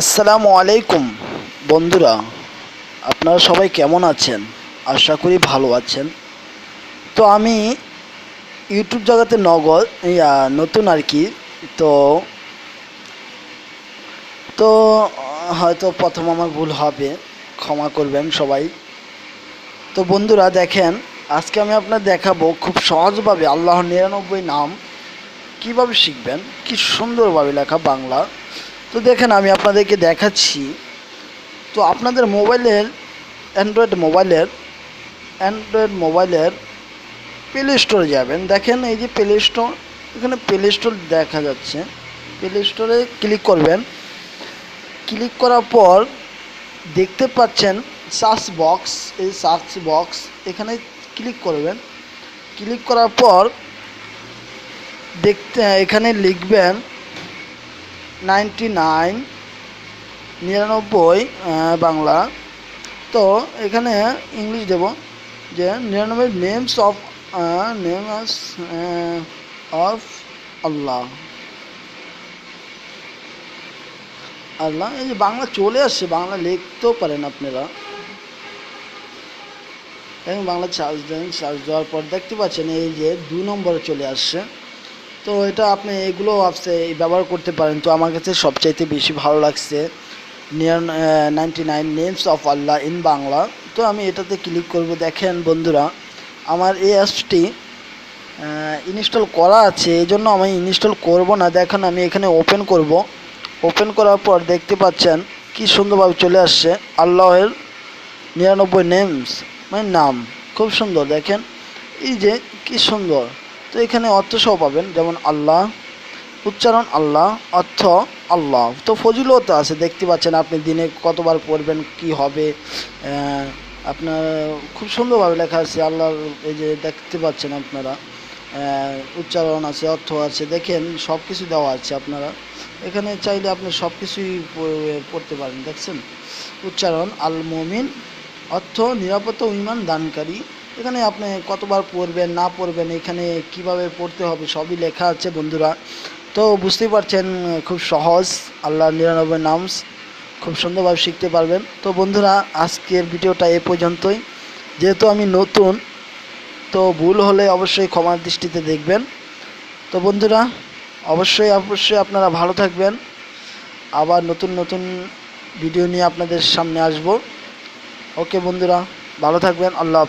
আসসালামু আলাইকুম। বন্ধুরা, আপনারা সবাই কেমন আছেন? আশা করি ভালো আছেন। তো আমি ইউটিউব জগতে নগদ নতুন আর কি। তো তো, হয়তো প্রথম আমার ভুল হবে, ক্ষমা করবেন সবাই। তো বন্ধুরা, দেখেন, আজকে আমি আপনার দেখাবো খুব সহজভাবে আল্লাহর নিরানব্বই নাম কীভাবে শিখবেন, কি সুন্দরভাবে লেখা বাংলা। তো দেখেন, আমি আপনাদেরকে দেখাচ্ছি। তো আপনাদের মোবাইলের, অ্যান্ড্রয়েড মোবাইলের অ্যান্ড্রয়েড মোবাইলের প্লে স্টোরে যাবেন। দেখেন, এই যে প্লে স্টোর এখানে প্লে স্টোর দেখা যাচ্ছে। প্লে স্টোরে ক্লিক করবেন। ক্লিক করার পর দেখতে পাচ্ছেন সার্চ বক্স এই সার্চ বক্স এখানে ক্লিক করবেন। ক্লিক করার পর দেখতে, এখানে লিখবেন নাইনটি নাইন, নিরানব্বই বাংলা। তো এখানে ইংলিশ দেব, যে নিরানব্বই names of name of Allah. আল্লাহ, এই যে বাংলা চলে আসছে, বাংলা লিখতেও পারেন আপনারা। দেখেন বাংলা চার্জ দেন চার্জ দেওয়ার পর দেখতে পাচ্ছেন এই যে দু নম্বরে চলে আসছে। তো এটা আপনি এগুলো আপসে ব্যবহার করতে পারেন। তো আমার কাছে সবচাইতে বেশি ভালো লাগছে near ninety nine names of Allah in Bangla. তো আমি এটাতে ক্লিক করব। দেখেন বন্ধুরা, আমার এই অ্যাপসটি ইনস্টল করা আছে এই জন্য আমি ইনস্টল করব না। দেখেন আমি এখানে ওপেন করব। ওপেন করার পর দেখতে পাচ্ছেন কি সুন্দরভাবে চলে আসছে। আল্লাহের নিরানব্বই নেমস মানে নাম। খুব সুন্দর, দেখেন। এই যে কি সুন্দর। তো এখানে অর্থ সহ পাবেন, যেমন আল্লাহ, উচ্চারণ আল্লাহ, অর্থ আল্লাহ। তো ফজিলত আছে, দেখতে পাচ্ছেন আপনি দিনে কতবার পড়বেন, কি হবে আপনার খুব সুন্দরভাবে লেখা আছে, আল্লাহর এই যে দেখতে পাচ্ছেন আপনারা উচ্চারণ আছে, অর্থ আছে, দেখেন সব কিছু দেওয়া আছে আপনারা। এখানে চাইলে আপনি সব কিছুই পড়তে পারেন, দেখছেন? উচ্চারণ আল মমিন অর্থ, নিরাপত্তা ইমান দানকারী এখানে আপনি কতবার পড়বেন, না পড়বেন, এখানে কীভাবে পড়তে হবে সবই লেখা আছে বন্ধুরা। তো বুঝতেই পারছেন, খুব সহজ আল্লাহ নিরানব্বই নামস, খুব সুন্দরভাবে শিখতে পারবেন। তো বন্ধুরা, আজকের ভিডিওটা এ পর্যন্তই। যেহেতু আমি নতুন, তো ভুল হলে অবশ্যই ক্ষমার দৃষ্টিতে দেখবেন। তো বন্ধুরা, অবশ্যই অবশ্যই আপনারা ভালো থাকবেন। আবার নতুন নতুন ভিডিও নিয়ে আপনাদের সামনে আসব। ওকে বন্ধুরা, ভালো থাকবেন, আল্লাহ